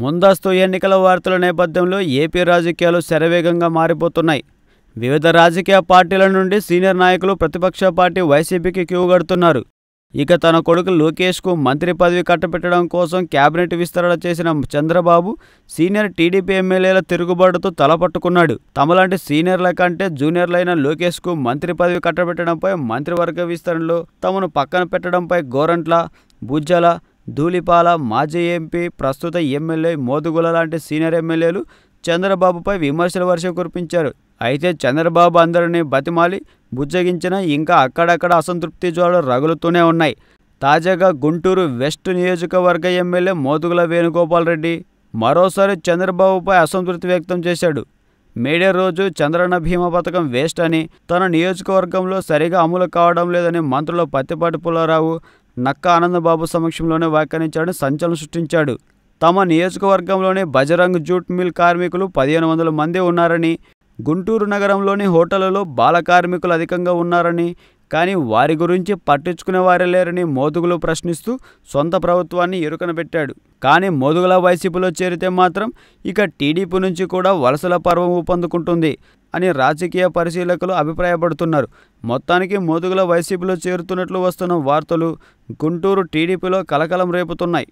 ముందస్తు ఎన్నికల వార్తల నేపథ్యంలో ఏపీ రాజకీయాలు శరవేగంగా మారిపోతున్నాయి. వివిధ రాజకీయ పార్టీల నుండి సీనియర్ నాయకులు ప్రతిపక్ష పార్టీ వైసీపీకి క్యూ కడుతున్నారు. ఇక తన కొడుకు లోకేష్కు మంత్రి పదవి కట్టబెట్టడం కోసం కేబినెట్ విస్తరణ చేసిన చంద్రబాబు సీనియర్ టీడీపీ ఎమ్మెల్యేల తిరుగుబాటుతో తలపట్టుకున్నాడు తమలాంటి సీనియర్ల కంటే జూనియర్లైన లోకేష్కు మంత్రి పదవి కట్టబెట్టడంపై మంత్రివర్గ విస్తరణలో తమను పక్కన పెట్టడంపై గోరంట్ల బుజ్జల ధూళిపాల మాజీ ఎంపీ ప్రస్తుత ఎమ్మెల్యే మోదుగుల లాంటి సీనియర్ ఎమ్మెల్యేలు చంద్రబాబుపై విమర్శల వర్షం కురిపించారు. అయితే చంద్రబాబు అందరినీ బతిమాలి బుజ్జగించినా ఇంకా అక్కడక్కడ అసంతృప్తి జ్వాలలు రగులుతూనే ఉన్నాయి. తాజాగా గుంటూరు వెస్ట్ నియోజకవర్గ ఎమ్మెల్యే మోదుగుల వేణుగోపాల్ రెడ్డి మరోసారి చంద్రబాబుపై అసంతృప్తి వ్యక్తం చేశాడు. మేడే రోజు చంద్రన్న భీమా పథకం వేస్ట్ అని తన నియోజకవర్గంలో సరిగా అమలు కావడం లేదని మంత్రుల పత్తిపాటి పుల్లారావు నక్క ఆనందబాబు సమక్షంలోనే వ్యాఖ్యానించాడని సంచలనం సృష్టించాడు. తమ నియోజకవర్గంలోనే బజరంగ్ జూట్ మిల్ కార్మికులు పదిహేను వందల మంది ఉన్నారని గుంటూరు నగరంలోని హోటళ్ళలో బాల కార్మికులు అధికంగా ఉన్నారని కానీ వారి గురించి పట్టించుకునే వారే లేరని మోదుగులు ప్రశ్నిస్తూ సొంత ప్రభుత్వాన్ని ఎరుకనబెట్టాడు. కానీ మోదుగుల వైసీపీలో చేరితే మాత్రం ఇక టీడీపీ నుంచి కూడా వలసల పర్వం ఊపందుకుంటుంది అని రాజకీయ పరిశీలకులు అభిప్రాయపడుతున్నారు. మొత్తానికి మోదుగుల వైసీపీలో చేరుతున్నట్లు వస్తున్న వార్తలు గుంటూరు టీడీపీలో కలకలం రేపుతున్నాయి.